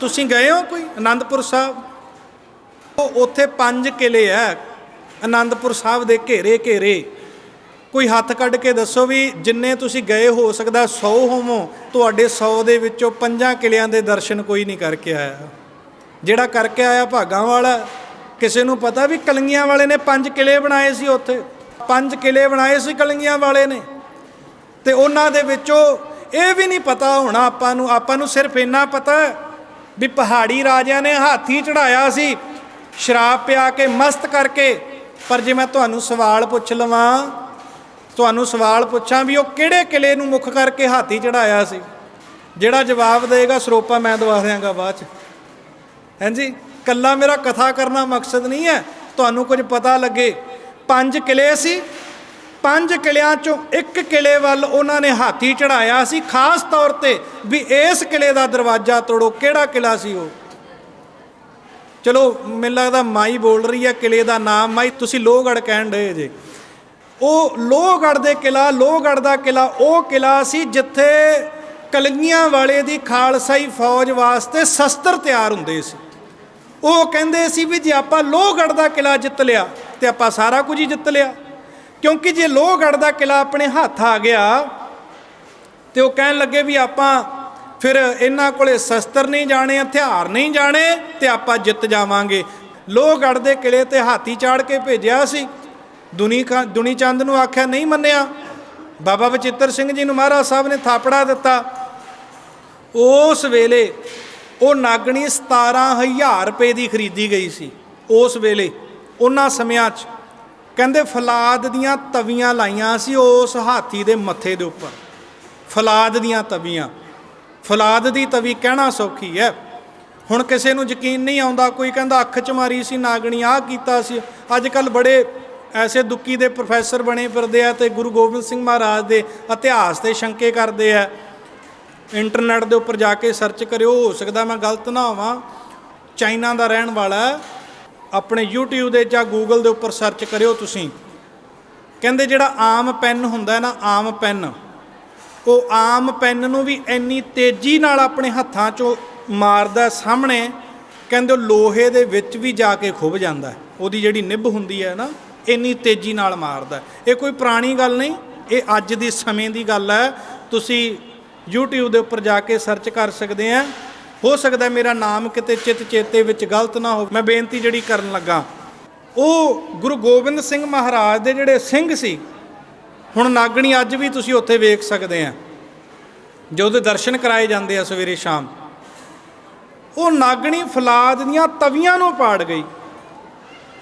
ਤੁਸੀਂ ਗਏ ਹੋ ਕੋਈ ਆਨੰਦਪੁਰ ਸਾਹਿਬ? ਉਹ ਉੱਥੇ ਪੰਜ ਕਿਲੇ ਆ ਆਨੰਦਪੁਰ ਸਾਹਿਬ ਦੇ ਘੇਰੇ ਘੇਰੇ। ਕੋਈ ਹੱਥ ਕੱਢ ਕੇ ਦੱਸੋ ਵੀ ਜਿੰਨੇ ਤੁਸੀਂ ਗਏ ਹੋ ਸਕਦਾ 100 ਹੋਵੋ, ਤੁਹਾਡੇ 100 ਦੇ ਵਿੱਚੋਂ ਪੰਜਾਂ ਕਿਲਿਆਂ ਦੇ ਦਰਸ਼ਨ ਕੋਈ ਨਹੀਂ ਕਰਕੇ ਆਇਆ। ਜਿਹੜਾ ਕਰਕੇ ਆਇਆ ਭਾਗਾਂ ਵਾਲਾ, ਕਿਸੇ ਨੂੰ ਪਤਾ ਵੀ ਕਲੰਗੀਆਂ ਵਾਲੇ ਨੇ ਪੰਜ ਕਿਲੇ ਬਣਾਏ ਸੀ ਉੱਥੇ? ਪੰਜ ਕਿਲੇ ਬਣਾਏ ਸੀ ਕਲੰਗੀਆਂ ਵਾਲੇ ਨੇ। ਤੇ ਉਹਨਾਂ ਦੇ ਵਿੱਚੋਂ ਇਹ ਵੀ ਨਹੀਂ ਪਤਾ ਹੋਣਾ ਆਪਾਂ ਨੂੰ ਆਪਾਂ ਨੂੰ ਸਿਰਫ ਇੰਨਾ ਪਤਾ ਵੀ ਪਹਾੜੀ ਰਾਜਿਆਂ ਨੇ ਹਾਥੀ ਚੜਾਇਆ ਸੀ, ਸ਼ਰਾਬ ਪਿਆ ਕੇ ਮਸਤ ਕਰਕੇ। ਪਰ ਜੇ ਮੈਂ ਤੁਹਾਨੂੰ ਸਵਾਲ ਪੁੱਛ ਲਵਾਂ, ਤੁਹਾਨੂੰ ਸਵਾਲ ਪੁੱਛਾਂ ਵੀ ਉਹ ਕਿਹੜੇ ਕਿਲੇ ਨੂੰ ਮੁੱਖ ਕਰਕੇ ਹਾਥੀ ਚੜਾਇਆ ਸੀ? ਜਿਹੜਾ ਜਵਾਬ ਦੇਗਾ ਸਰੋਪਾ ਮੈਂ ਦਵਾ ਦਿਆਂਗਾ ਬਾਅਦ ਚ। ਹਾਂਜੀ, ਕੱਲਾ ਮੇਰਾ ਕਥਾ ਕਰਨਾ ਮਕਸਦ ਨਹੀਂ ਹੈ। ਤੁਹਾਨੂੰ ਕੁਝ ਪਤਾ ਲੱਗੇ। ਪੰਜ ਕਿਲੇ ਸੀ ਪੰਜ ਕਿਲਿਆਂ ਚੋਂ ਇੱਕ ਕਿਲੇ ਵੱਲ ਉਹਨਾਂ ਨੇ ਹਾਥੀ ਚੜਾਇਆ ਸੀ, ਖਾਸ ਤੌਰ ਤੇ ਵੀ ਇਸ ਕਿਲੇ ਦਾ ਦਰਵਾਜ਼ਾ ਤੋੜੋ, ਕਿਹੜਾ ਕਿਲਾ ਸੀ ਉਹ? ਚਲੋ, ਮੈਨੂੰ ਲੱਗਦਾ ਮਾਈ ਬੋਲ ਰਹੀ ਹੈ, ਕਿਲੇ ਦਾ ਨਾਮ। ਮਾਈ, ਤੁਸੀਂ ਲੋਹਗੜ ਕਹਿਣ ਡਏ ਜੇ। ਉਹ ਲੋਹਗੜ ਦੇ ਕਿਲਾ ਲੋਹਗੜ ਦਾ ਕਿਲਾ, ਉਹ ਕਿਲਾ ਸੀ ਜਿੱਥੇ ਕਲੰਗੀਆਂ ਵਾਲੇ ਦੀ ਖਾਲਸਾਈ ਫੌਜ ਵਾਸਤੇ ਸ਼ਸਤਰ ਤਿਆਰ ਹੁੰਦੇ ਸੀ। ਉਹ ਕਹਿੰਦੇ ਸੀ ਵੀ ਜੇ ਆਪਾਂ ਲੋਹਗੜ ਦਾ ਕਿਲਾ ਜਿੱਤ ਲਿਆ, ਤੇ ਆਪਾਂ ਸਾਰਾ ਕੁਝ ਹੀ ਜਿੱਤ ਲਿਆ। ਕਿਉਂਕਿ ਜੇ ਲੋਹਗੜ ਦਾ ਕਿਲਾ ਆਪਣੇ ਹੱਥ ਆ ਗਿਆ ਤੇ ਉਹ ਕਹਿਣ ਲੱਗੇ ਵੀ ਆਪਾਂ ਫਿਰ ਇਹਨਾਂ ਕੋਲੇ ਸ਼ਸਤਰ ਨਹੀਂ ਜਾਣੇ, ਹਥਿਆਰ ਨਹੀਂ ਜਾਣੇ ਤੇ ਆਪਾਂ ਜਿੱਤ ਜਾਵਾਂਗੇ। ਲੋਹਗੜ ਦੇ ਕਿਲੇ ਤੇ ਹਾਥੀ ਚਾੜ ਕੇ ਭੇਜਿਆ ਸੀ। ਦੁਨੀ ਕਾ ਦੁਨੀ ਚੰਦ ਨੂੰ ਆਖਿਆ, ਨਹੀਂ ਮੰਨਿਆ। ਬਾਬਾ ਬਚਿੱਤਰ ਸਿੰਘ ਜੀ ਨੂੰ ਮਹਾਰਾਜ ਸਾਹਿਬ ਨੇ ਥਾਪੜਾ ਦਿੱਤਾ। ਉਸ ਵੇਲੇ ਉਹ ਨਾਗਣੀ 17000 ਰੁਪਏ ਦੀ ਖਰੀਦੀ ਗਈ ਸੀ। ਉਸ ਵੇਲੇ, ਉਹਨਾਂ ਸਮਿਆਂ 'ਚ ਕਹਿੰਦੇ ਫਲਾਦ ਦੀਆਂ ਤਵੀਆਂ ਲਾਈਆਂ ਸੀ ਉਸ ਹਾਥੀ ਦੇ ਮੱਥੇ ਦੇ ਉੱਪਰ। ਫਲਾਦ ਦੀਆਂ ਤਵੀਆਂ। ਫਲਾਦ ਦੀ ਤਵੀ ਕਹਿਣਾ ਸੌਖੀ ਹੈ। ਹੁਣ ਕਿਸੇ ਨੂੰ ਯਕੀਨ ਨਹੀਂ ਆਉਂਦਾ, ਕੋਈ ਕਹਿੰਦਾ ਅੱਖ 'ਚ ਮਾਰੀ ਸੀ, ਨਾਗਣੀ ਆਹ ਕੀਤਾ ਸੀ। ਅੱਜ ਕੱਲ ਬੜੇ ਐਸੇ ਦੁੱਕੀ ਦੇ ਪ੍ਰੋਫੈਸਰ ਬਣੇ ਫਿਰਦੇ ਆ ਤੇ ਗੁਰੂ ਗੋਬਿੰਦ ਸਿੰਘ ਮਹਾਰਾਜ ਦੇ ਇਤਿਹਾਸ ਤੇ ਸ਼ੰਕੇ ਕਰਦੇ ਆ। ਇੰਟਰਨੈਟ ਦੇ ਉੱਪਰ ਜਾ ਕੇ ਸਰਚ ਕਰਿਓ, ਹੋ ਸਕਦਾ ਮੈਂ ਗਲਤ ਨਾ ਹੋਵਾਂ। ਚਾਈਨਾ ਦਾ ਰਹਿਣ ਵਾਲਾ ਆਪਣੇ YouTube ਦੇ ਜਾਂ Google ਦੇ ਉੱਪਰ ਸਰਚ ਕਰਿਓ ਤੁਸੀਂ। ਕਹਿੰਦੇ ਜਿਹੜਾ ਆਮ ਪੈਨ ਹੁੰਦਾ ਹੈ ਨਾ, ਆਮ ਪੈਨ ਉਹ ਆਮ ਪੈਨ ਨੂੰ ਵੀ ਇੰਨੀ ਤੇਜ਼ੀ ਨਾਲ ਆਪਣੇ ਹੱਥਾਂ 'ਚੋਂ ਮਾਰਦਾ ਸਾਹਮਣੇ, ਕਹਿੰਦੇ ਉਹ ਲੋਹੇ ਦੇ ਵਿੱਚ ਵੀ ਜਾ ਕੇ ਖੁੱਭ ਜਾਂਦਾ ਉਹਦੀ ਜਿਹੜੀ ਨਿੱਬ ਹੁੰਦੀ ਹੈ ਨਾ, ਇੰਨੀ ਤੇਜ਼ੀ ਨਾਲ ਮਾਰਦਾ ਇਹ ਕੋਈ ਪੁਰਾਣੀ ਗੱਲ ਨਹੀਂ, ਇਹ ਅੱਜ ਦੇ ਸਮੇਂ ਦੀ ਗੱਲ ਹੈ। ਤੁਸੀਂ YouTube ਦੇ ਉੱਪਰ ਜਾ ਕੇ ਸਰਚ ਕਰ ਸਕਦੇ ਆ। ਹੋ ਸਕਦਾ ਮੇਰਾ ਨਾਮ ਕਿਤੇ ਚਿੱਤ ਚੇਤੇ ਵਿੱਚ ਗਲਤ ਨਾ ਹੋਵੇ। ਮੈਂ ਬੇਨਤੀ ਜਿਹੜੀ ਕਰਨ ਲੱਗਾ। ਉਹ ਗੁਰੂ ਗੋਬਿੰਦ ਸਿੰਘ ਮਹਾਰਾਜ ਦੇ ਜਿਹੜੇ ਸਿੰਘ ਸੀ, ਹੁਣ ਨਾਗਣੀ ਅੱਜ ਵੀ ਤੁਸੀਂ ਉੱਥੇ ਵੇਖ ਸਕਦੇ ਆ, ਜੋ ਉਹਦੇ ਦਰਸ਼ਨ ਕਰਾਏ ਜਾਂਦੇ ਆ ਸਵੇਰੇ ਸ਼ਾਮ। ਉਹ ਨਾਗਣੀ ਫਲਾਦ ਦੀਆਂ ਤਵੀਆਂ ਨੂੰ ਪਾੜ ਗਈ।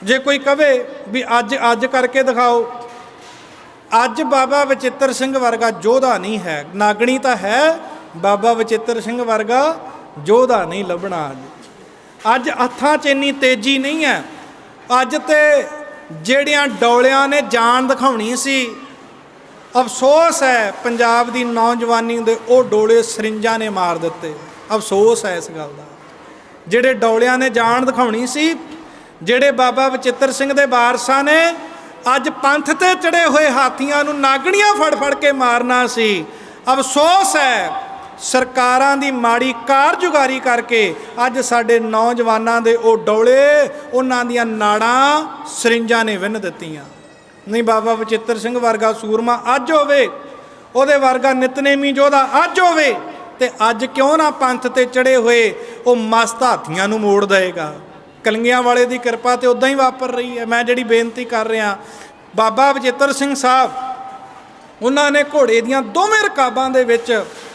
ਜੇ ਕੋਈ ਕਵੇ ਵੀ ਅੱਜ ਅੱਜ ਕਰਕੇ ਦਿਖਾਓ, ਅੱਜ ਬਾਬਾ ਵਚਿੱਤਰ ਸਿੰਘ ਵਰਗਾ ਯੋਧਾ ਨਹੀਂ ਹੈ। ਨਾਗਣੀ ਤਾਂ ਹੈ, ਬਾਬਾ ਵਚਿੱਤਰ ਸਿੰਘ ਵਰਗਾ ਜੋਧਾ ਨਹੀਂ ਲੱਭਣਾ ਅੱਜ। ਅੱਜ ਹੱਥਾਂ 'ਚ ਇੰਨੀ ਤੇਜ਼ੀ ਨਹੀਂ ਹੈ। ਅੱਜ ਤੇ ਜਿਹੜਿਆਂ ਡੌਲਿਆਂ ਨੇ ਜਾਨ ਦਿਖਾਉਣੀ ਸੀ, ਅਫਸੋਸ ਹੈ ਪੰਜਾਬ ਦੀ ਨੌਜਵਾਨੀ ਦੇ ਉਹ ਡੋਲੇ ਸਰਿੰਜਾਂ ਨੇ ਮਾਰ ਦਿੱਤੇ। ਅਫਸੋਸ ਹੈ ਇਸ ਗੱਲ ਦਾ। ਜਿਹੜੇ ਡੌਲਿਆਂ ਨੇ ਜਾਨ ਦਿਖਾਉਣੀ ਸੀ, ਜਿਹੜੇ ਬਾਬਾ ਬਚਿੱਤਰ ਸਿੰਘ ਦੇ ਵਾਰਸਾਂ ਨੇ ਅੱਜ ਪੰਥ ਤੇ ਚੜੇ ਹੋਏ ਹਾਥੀਆਂ ਨੂੰ ਨਾਗਣੀਆਂ ਫੜ ਫੜ ਕੇ ਮਾਰਨਾ ਸੀ। ਅਫਸੋਸ ਹੈ ਸਰਕਾਰਾਂ ਦੀ ਮਾੜੀ ਕਾਰਜੁਗਾਰੀ ਕਰਕੇ ਅੱਜ ਸਾਡੇ ਨੌਜਵਾਨਾਂ ਦੇ ਉਹ ਡੋਲੇ, ਉਹਨਾਂ ਦੀਆਂ ਨਾੜਾਂ ਸਰਿੰਜਾਂ ਨੇ ਵਿੰਨ ਦਿੱਤੀਆਂ। ਨਹੀਂ ਬਾਬਾ ਬਚਿੱਤਰ ਸਿੰਘ ਵਰਗਾ ਸੂਰਮਾ ਅੱਜ ਹੋਵੇ, ਉਹਦੇ ਵਰਗਾ ਨਿਤਨੇਮੀ ਯੋਧਾ ਅੱਜ ਹੋਵੇ, ਤੇ ਅੱਜ ਕਿਉਂ ਨਾ ਪੰਥ ਤੇ ਚੜੇ ਹੋਏ, ਉਹ ਮਸਤ ਹਾਥੀਆਂ ਨੂੰ ਮੋੜ ਦੇਗਾ ਕਲੰਗੀਆਂ ਵਾਲੇ ਦੀ ਕਿਰਪਾ ਤੇ ਉਦਾਂ ਹੀ ਵਾਪਰ ਰਹੀ ਹੈ। ਮੈਂ ਜਿਹੜੀ ਬੇਨਤੀ ਕਰ ਰਿਹਾ, ਬਾਬਾ ਬਚਿੱਤਰ ਸਿੰਘ ਸਾਹਿਬ, ਉਹਨਾਂ ਨੇ ਘੋੜੇ ਦੀਆਂ ਦੋਵੇਂ ਰਕਾਬਾਂ ਦੇ ਵਿੱਚ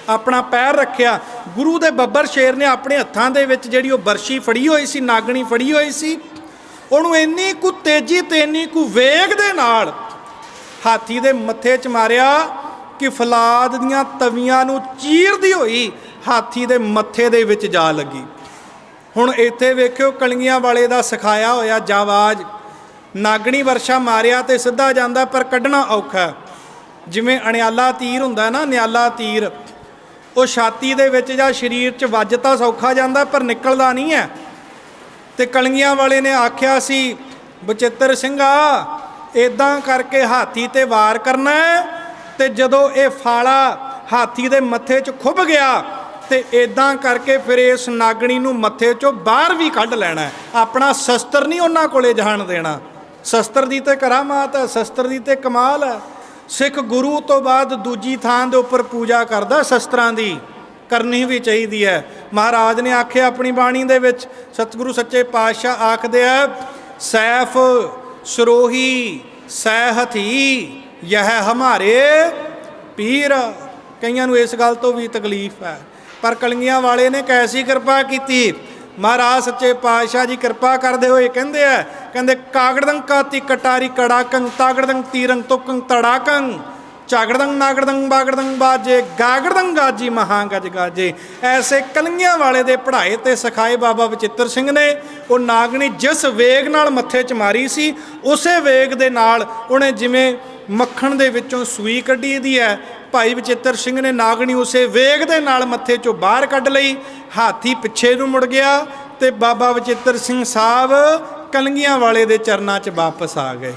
ਆਪਣਾ ਪੈਰ ਰੱਖਿਆ। ਗੁਰੂ ਦੇ ਬੱਬਰ ਸ਼ੇਰ ਨੇ ਆਪਣੇ ਹੱਥਾਂ ਦੇ ਵਿੱਚ ਜਿਹੜੀ ਉਹ ਬਰਸ਼ੀ ਫੜੀ ਹੋਈ ਸੀ, ਨਾਗਣੀ ਫੜੀ ਹੋਈ ਸੀ, ਉਹਨੂੰ ਇੰਨੀ ਕੁ ਤੇਜ਼ੀ ਤੇ ਇੰਨੀ ਕੁ ਵੇਗ ਦੇ ਨਾਲ ਹਾਥੀ ਦੇ ਮੱਥੇ 'ਚ ਮਾਰਿਆ ਕਿ ਫਲਾਦ ਦੀਆਂ ਤਵੀਆਂ ਨੂੰ ਚੀਰਦੀ ਹੋਈ ਹਾਥੀ ਦੇ ਮੱਥੇ ਦੇ ਵਿੱਚ ਜਾ ਲੱਗੀ। ਹੁਣ ਇੱਥੇ ਵੇਖਿਓ ਕਲੰਗੀਆਂ ਵਾਲੇ ਦਾ ਸਿਖਾਇਆ ਹੋਇਆ ਜਾਵਾਜ। ਨਾਗਣੀ ਵਰਸ਼ਾ ਮਾਰਿਆ ਤੇ ਸਿੱਧਾ ਜਾਂਦਾ ਪਰ ਕੱਢਣਾ ਔਖਾ। ਜਿਵੇਂ ਅਣਿਆਲਾ ਤੀਰ ਹੁੰਦਾ ਨਾ ਨਿਆਲਾ ਤੀਰ ਉਹ ਛਾਤੀ ਦੇ ਵਿੱਚ ਜਾਂ ਸਰੀਰ 'ਚ ਵੱਜ ਤਾਂ ਸੌਖਾ ਜਾਂਦਾ, ਪਰ ਨਿਕਲਦਾ ਨਹੀਂ ਹੈ। ਤੇ ਕਲੰਗੀਆਂ ਵਾਲੇ ਨੇ ਆਖਿਆ ਸੀ, ਬਚਿੱਤਰ ਸਿੰਘਾ ਇਦਾਂ ਕਰਕੇ ਹਾਥੀ ਤੇ ਵਾਰ ਕਰਨਾ ਹੈ ਤੇ ਜਦੋਂ ਇਹ ਫਾਲਾ ਹਾਥੀ ਦੇ ਮੱਥੇ 'ਚ ਖੁੱਭ ਗਿਆ ਤੇ ਇਦਾਂ ਕਰਕੇ ਫਿਰ ਇਸ ਨਾਗਣੀ ਨੂੰ ਮੱਥੇ ਚੋਂ ਬਾਹਰ ਵੀ ਕੱਢ ਲੈਣਾ ਆਪਣਾ ਸ਼ਸਤਰ ਨਹੀਂ ਉਹਨਾਂ ਕੋਲੇ ਜਾਣ ਦੇਣਾ। ਸ਼ਸਤਰ ਦੀ ਤੇ ਕਰਾਮਾਤ ਹੈ, ਸ਼ਸਤਰ ਦੀ ਤੇ ਕਮਾਲ ਹੈ। ਸਿੱਖ ਗੁਰੂ ਤੋਂ ਬਾਅਦ ਦੂਜੀ ਥਾਂ ਦੇ ਉੱਪਰ ਪੂਜਾ ਕਰਦਾ, ਸ਼ਸਤਰਾਂ ਦੀ ਕਰਨੀ ਵੀ ਚਾਹੀਦੀ ਹੈ। ਮਹਾਰਾਜ ਨੇ ਆਖਿਆ ਆਪਣੀ ਬਾਣੀ ਦੇ ਵਿੱਚ, ਸਤਿਗੁਰੂ ਸੱਚੇ ਪਾਤਸ਼ਾਹ ਆਖਦੇ ਆ, ਸੈਫ ਸਰੋਹੀ ਸੈ ਹਥੀ ਯਹ ਹਮਾਰੇ ਪੀਰ। ਕਈਆਂ ਨੂੰ ਇਸ ਗੱਲ ਤੋਂ ਵੀ ਤਕਲੀਫ ਹੈ। ਪਰ ਕਲੰਗੀਆਂ ਵਾਲੇ ਨੇ ਕੈਸੀ ਕਿਰਪਾ ਕੀਤੀ? ਮਹਾਰਾਜ ਸੱਚੇ ਪਾਤਸ਼ਾਹ ਜੀ ਕਿਰਪਾ ਕਰਦੇ ਹੋਏ ਕਹਿੰਦੇ ਆ, ਕਹਿੰਦੇ ਕਾਗੜਦੰ ਕਾਤੀ ਕਟਾਰੀ ਕੜਾਕੰ ਤਾਗੜਦੰ ਤੀਰੰਗ ਤੁਕੰ ਤੜਾਕੰ ਝਾਗੜਦੰ ਨਾਗੜਦੰ ਬਾਗੜਦੰ ਬਾਜੇ ਗਾਗੜਦੰ ਗਾਜੀ ਮਹਾਂ ਗਜ ਗਾਜੇ। ਐਸੇ ਕਲੰਗੀਆਂ ਵਾਲੇ ਦੇ ਪੜ੍ਹਾਏ ਤੇ ਸਿਖਾਏ ਬਾਬਾ ਬਚਿੱਤਰ ਸਿੰਘ ਨੇ, ਉਹ ਨਾਗਣੀ ਜਿਸ ਵੇਗ ਨਾਲ ਮੱਥੇ 'ਚ ਮਾਰੀ ਸੀ, ਉਸੇ ਵੇਗ ਦੇ ਨਾਲ ਉਹਨੇ ਜਿਵੇਂ ਮੱਖਣ ਦੇ ਵਿੱਚੋਂ ਸੂਈ ਕੱਢੀ ਦੀ ਹੈ। ਭਾਈ ਬਚਿੱਤਰ ਸਿੰਘ ਨੇ ਨਾਗਣੀ ਉਸੇ ਵੇਗ ਦੇ ਨਾਲ ਮੱਥੇ 'ਚੋਂ ਬਾਹਰ ਕੱਢ ਲਈ ਹਾਥੀ ਪਿੱਛੇ ਨੂੰ ਮੁੜ ਗਿਆ ਤੇ ਬਾਬਾ ਬਚਿੱਤਰ ਸਿੰਘ ਸਾਹਿਬ ਕਲੰਗੀਆਂ ਵਾਲੇ ਦੇ ਚਰਨਾਂ 'ਚ ਵਾਪਸ ਆ ਗਏ।